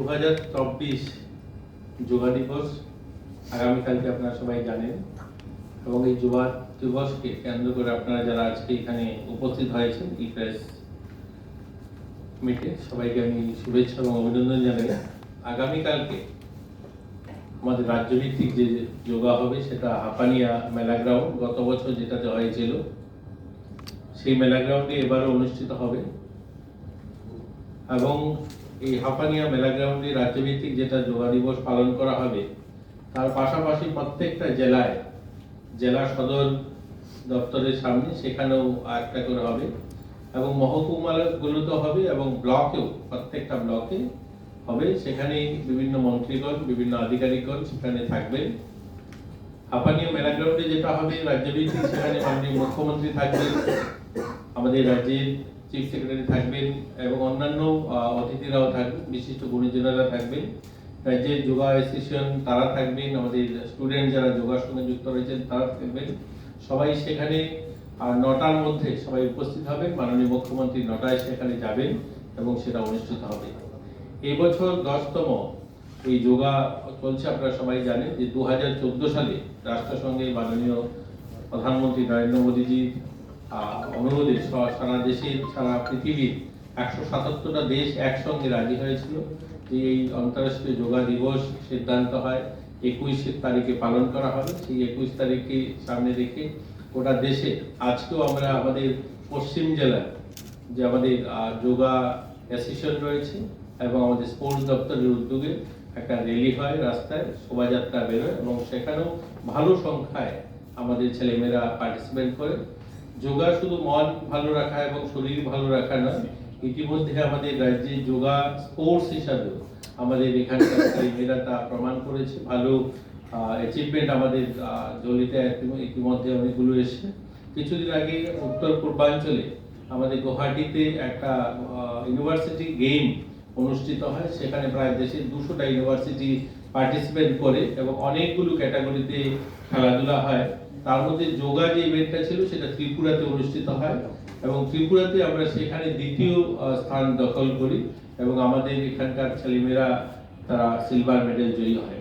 দু হাজার চব্বিশ যোগা দিবস আগামীকালকে আপনারা সবাই জানেন এবং এই যোগা দিবসকে কেন্দ্র করে আপনারা যারা আজকে এখানে উপস্থিত হয়েছেন এই প্রেস মিটে সবাইকে আমি শুভেচ্ছা এবং অভিনন্দন জানাই। আগামীকালকে আমাদের রাজ্যভিত্তিক যে যোগা হবে সেটা হাপানিয়া মেলা গ্রাউন্ড গত বছর যেটাতে হয়েছিল, সেই মেলা গ্রাউন্ডে এবারও অনুষ্ঠিত হবে। এবং এই হাপানিয়া মেলা গ্রাউন্ডে রাজ্যভিত্তিক যেটা যোগা দিবস পালন করা হবে, তার পাশাপাশি প্রত্যেকটা জেলায়, জেলা সদর দপ্তরের সামনে সেখানেও একটা করে হবে এবং মহকুমাগুলোতে হবে এবং ব্লকেও, প্রত্যেকটা ব্লকে হবে। সেখানে বিভিন্ন মন্ত্রীগণ, বিভিন্ন আধিকারিকগণ সেখানে থাকবেন। হাপানিয়া মেলা গ্রাউন্ডে যেটা হবে রাজ্যভিত্তিক, সেখানে মাননীয় মুখ্যমন্ত্রী থাকবেন। আমাদের রাজ্যের চিফ সেক্রেটারি থাকবেন এবং অন্যান্য অতিথিরাও থাকবেন বিশিষ্ট গুণীজনেরা থাকবেন। রাজ্যের যোগা অ্যাসোসিয়েশন তারা থাকবেন আমাদের স্টুডেন্ট যারা যোগার সঙ্গে যুক্ত রয়েছেন তারা থাকবেন। সবাই সেখানে আর নটার মধ্যে সবাই উপস্থিত হবেন। মাননীয় মুখ্যমন্ত্রী নটায় সেখানে যাবেন এবং সেটা অনুষ্ঠিত হবে। এবছর দশতম এই যোগা চলছে আপনারা সবাই জানেন যে দু হাজার চোদ্দ সালে রাষ্ট্রসংঘে মাননীয় প্রধানমন্ত্রী নরেন্দ্র মোদীজির আহ, অনুরোধে সারা দেশের সারা পৃথিবীর একশো সাতাত্তরটা দেশ একসঙ্গে রাজি হয়েছিল। যে এই আন্তঃরাষ্ট্রীয় যোগা দিবস সিদ্ধান্ত হয় একুশের তারিখে পালন করা হবে। সেই একুশ তারিখকে সামনে রেখে গোটা দেশে আজকেও আমরা আমাদের পশ্চিম জেলার যে আমাদের যোগা অ্যাসোসিয়েশন রয়েছে এবং আমাদের স্পোর্টস দপ্তরের উদ্যোগে একটা র্যালি হয় রাস্তায়, শোভাযাত্রা বেরোয় এবং সেখানেও ভালো সংখ্যায় আমাদের ছেলেমেয়েরা পার্টিসিপেট করে। যোগা শুধু মন ভালো রাখা এবং শরীর ভালো রাখা নয় ইতিমধ্যে আমাদের রাজ্যে যোগা স্পোর্টস হিসাবেও আমাদের এখানকার ছেলেমেয়েরা তা প্রমাণ করেছে। ভালো অ্যাচিভমেন্ট আমাদের জলিতে ইতিমধ্যে অনেকগুলো এসছে। কিছুদিন আগে উত্তর পূর্বাঞ্চলে আমাদের গুয়াহাটিতে একটা ইউনিভার্সিটি গেম অনুষ্ঠিত হয়। সেখানে প্রায় দেশের দুশোটা ইউনিভার্সিটি পার্টিসিপেট করে এবং অনেকগুলো ক্যাটাগরিতে খেলাধুলা হয়। তার মধ্যে যোগা যে ইভেন্টটা ছিল, সেটা ত্রিপুরাতে অনুষ্ঠিত হয় এবং ত্রিপুরাতে আমরা সেখানে দ্বিতীয় স্থান দখল করি এবং আমাদের এখানকার ছেলেমেয়েরা তারা সিলভার মেডেল জয়ী হয়।